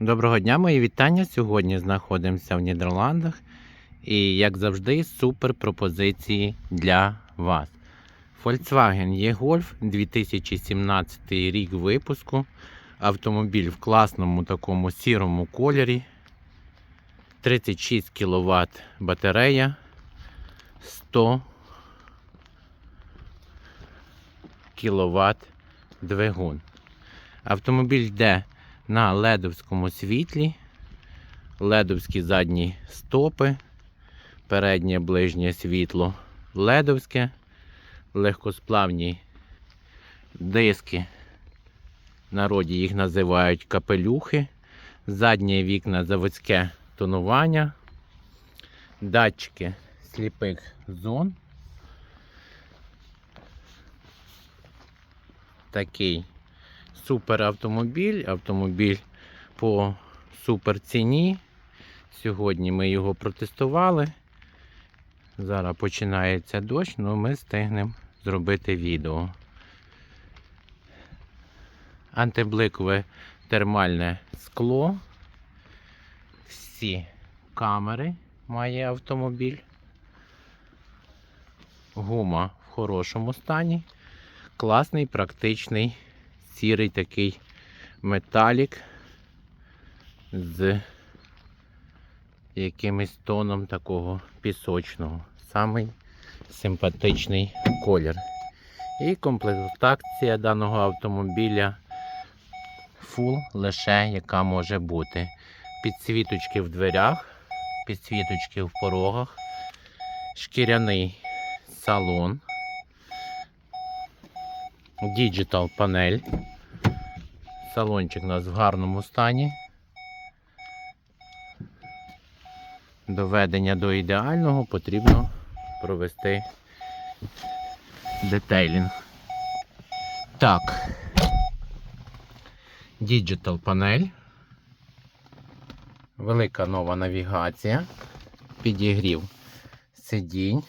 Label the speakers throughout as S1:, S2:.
S1: Доброго дня, мої вітання. Сьогодні знаходимося в Нідерландах. І, як завжди, супер пропозиції для вас. Volkswagen E-Golf 2017 рік випуску. Автомобіль в класному такому сірому кольорі. 36 кВт батарея. 100 кВт двигун. Автомобіль йде на ледовському світлі, ледовські задні стопи, переднє ближнє світло ледовське, легкосплавні диски. Народі їх називають капелюхи, заднє вікна заводське тонування, датчики сліпих зон. Такий супер автомобіль. Автомобіль по супер ціні. Сьогодні ми його протестували. Зараз починається дощ, але ми встигнемо зробити відео. Антибликове термальне скло. Всі камери має автомобіль. Гума в хорошому стані. Класний, практичний сірий такий металік з якимось тоном такого пісочного. Самий симпатичний колір. І комплектація даного автомобіля full лише яка може бути. Підсвіточки в дверях, підсвіточки в порогах, шкіряний салон. Діджитал панель. Салончик у нас в гарному стані. Доведення до ідеального потрібно провести детейлінг. Так. Діджитал панель. Велика нова навігація. Підігрів сидінь.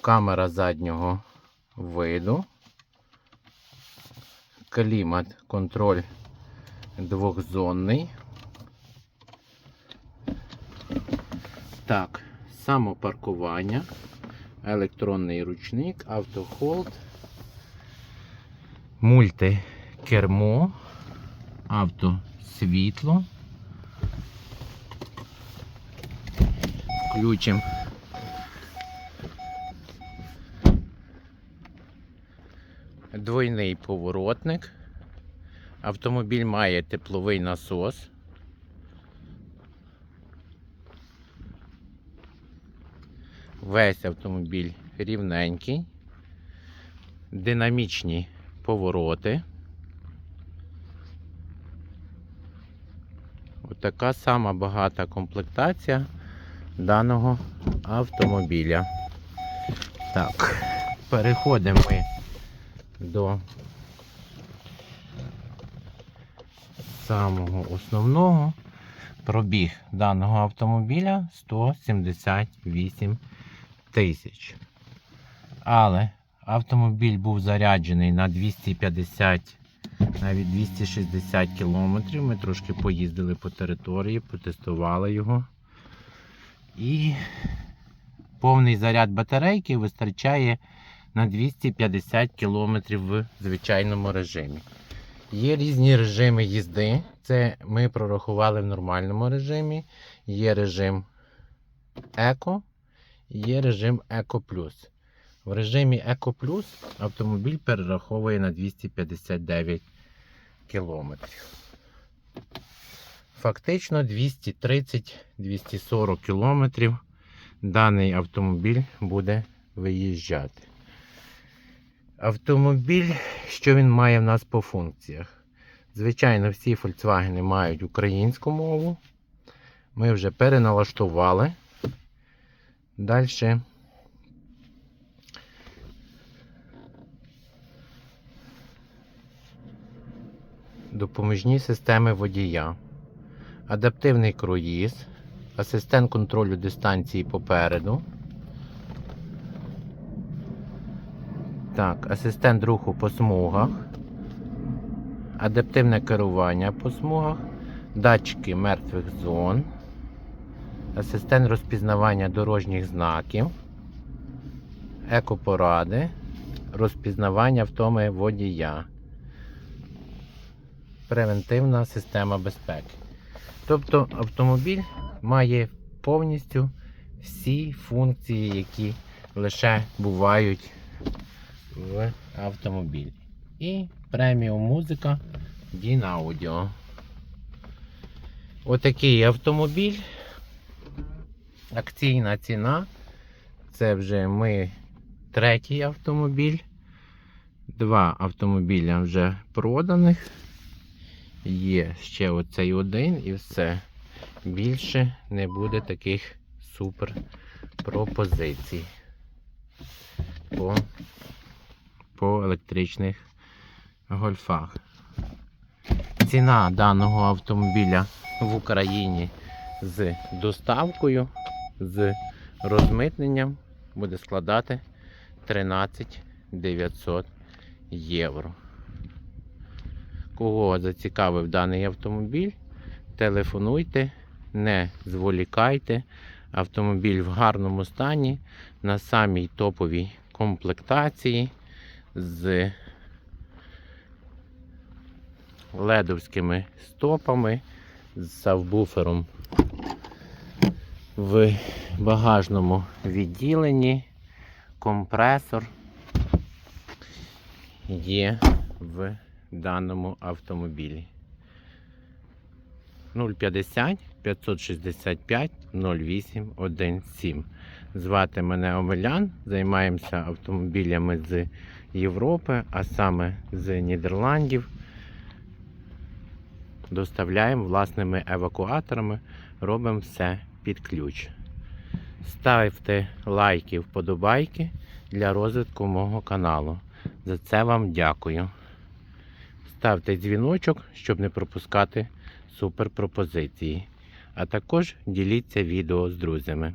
S1: Камера заднього виду. Клімат, контроль двохзонний. Так, самопаркування, електронний ручник, автохолд, мультикермо, автосвітло. Включимо Двойний поворотник. Автомобіль має тепловий насос. Весь автомобіль рівненький, динамічні повороти. Отака сама багата комплектація даного автомобіля. Так, переходимо ми до самого основного пробіг даного автомобіля 178 тисяч. Але автомобіль був заряджений на 250, навіть 260 кілометрів. Ми трошки поїздили по території, потестували його. І повний заряд батарейки вистачає на 250 км в звичайному режимі. Є різні режими їзди. Це ми прорахували в нормальному режимі. Є режим Еко, є режим Еко Плюс. В режимі Еко Плюс автомобіль перераховує на 259 км. Фактично 230-240 км даний автомобіль буде виїжджати. Автомобіль, що він має в нас по функціях? Звичайно, всі Volkswagen мають українську мову. Ми вже переналаштували. Далі. Допоміжні системи водія. Адаптивний круїз, асистент контролю дистанції попереду. Так, асистент руху по смугах. адаптивне керування по смугах, датчики мертвих зон, асистент розпізнавання дорожніх знаків, екопоради, розпізнавання втоми водія, превентивна система безпеки. Тобто автомобіль має повністю всі функції, які лише бувають в автомобілі. І преміум музика Дін Аудіо. Отакий автомобіль. Акційна ціна. Це вже ми третій автомобіль. Два автомобіля вже проданих. Є ще оцей один і все. Більше не буде таких супер пропозицій по, по електричних гольфах. Ціна даного автомобіля в Україні з доставкою, з розмитненням буде складати 13 900 євро. Кого зацікавив даний автомобіль, телефонуйте, не зволікайте. Автомобіль в гарному стані, на самій топовій комплектації з ледовськими стопами, з сабвуфером в багажному відділенні. Компресор є в даному автомобілі. 050 565 08 17. Звати мене Омелян. Займаємося автомобілями з Європи, а саме з Нідерландів. Доставляємо власними евакуаторами, робимо все під ключ. Ставте лайки, вподобайки для розвитку мого каналу. За це вам дякую. Ставте дзвіночок, щоб не пропускати супер пропозиції. А також діліться відео з друзями.